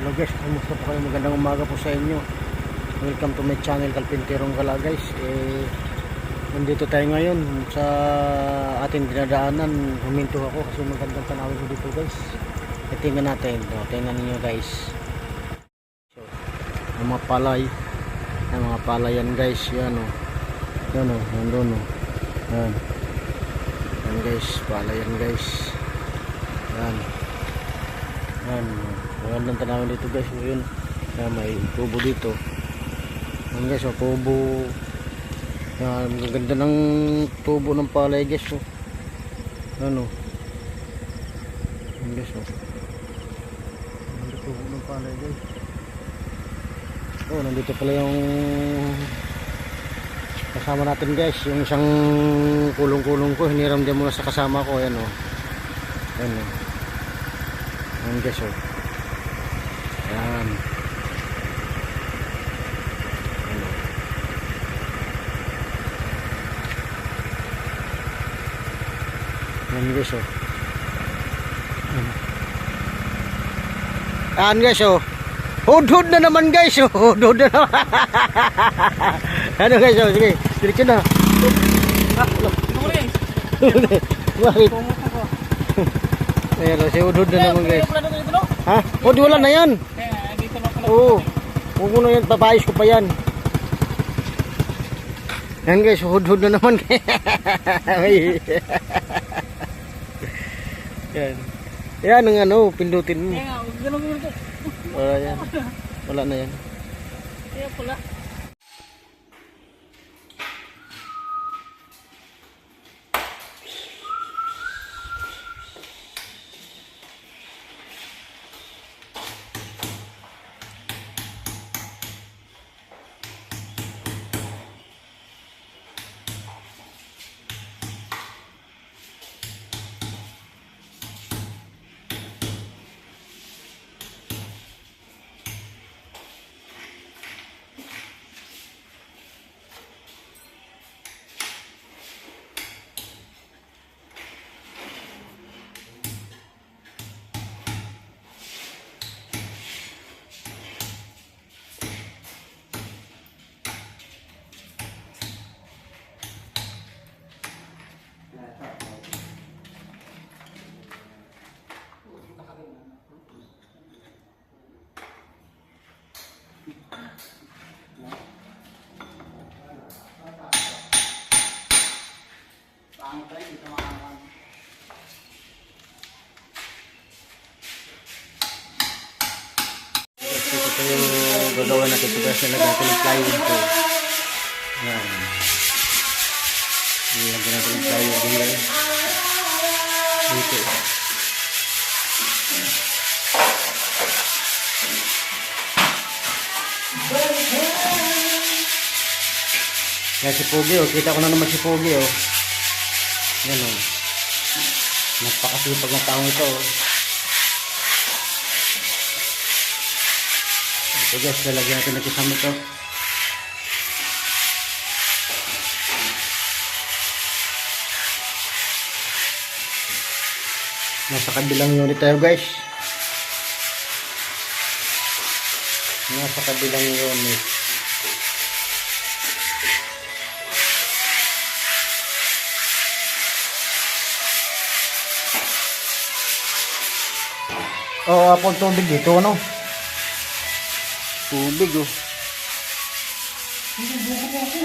magandang umaga po sa inyo. Welcome to my channel Kalpinterong Gala guys. Eh, nandito tayo ngayon sa ating dinadaanan. Huminto ako kasi magandang tanawin ko dito guys. E, tingnan natin. O, tingnan ninyo guys. So, ang mga palay. Ang mga palayan guys. Yan o. Yan o. Nandun o. Yan. Yan guys. Palayan guys. Yan. Yan. Magandang tanawin dito guys. Yun. Yan, may tubo dito. Yan guys, oh, tubo. Yan, ang ganda ng tubo ng palay guys. Oh. Ano? Yan guys, oh. Ang tubo ng palay guys. Oh, nandito pala yung kasama natin guys. Yung isang kulong-kulong ko. Hiniram din muna sa kasama ko. Yan oh. Yan oh. Yan guys, oh. Yan. Ano? Yan guys oh. Ano? Yan guys oh. Hudhud na naman guys oh. Hudhud na naman. ano guys oh. Sige. Diretso na. Ah. Bakit? Ayan. Si Hudhud na naman guys. Ha? O di wala na yan. Oo. Huwag mo na yan, papaayos ko pa yan. Yan guys, hud-hud na naman. Yan. Yan ang ano, pindutin mo. Wala yan. Wala na yan. Ito gagawin natin ito guys. Nilagyan natin ng plywood ko. Yan. Nilagyan natin ng plywood guys. Dito. Yan si Pogi oh. Kita ko na naman si Pogi oh. Yan oh. Napakasipag ng taong ito oh. Ito guys, lalagyan natin ng kisame ito. Nasa kabilang unit tayo guys. Nasa kabilang unit. Oh, apong tubig dito, ano? Tubig oh. Hindi buko ako.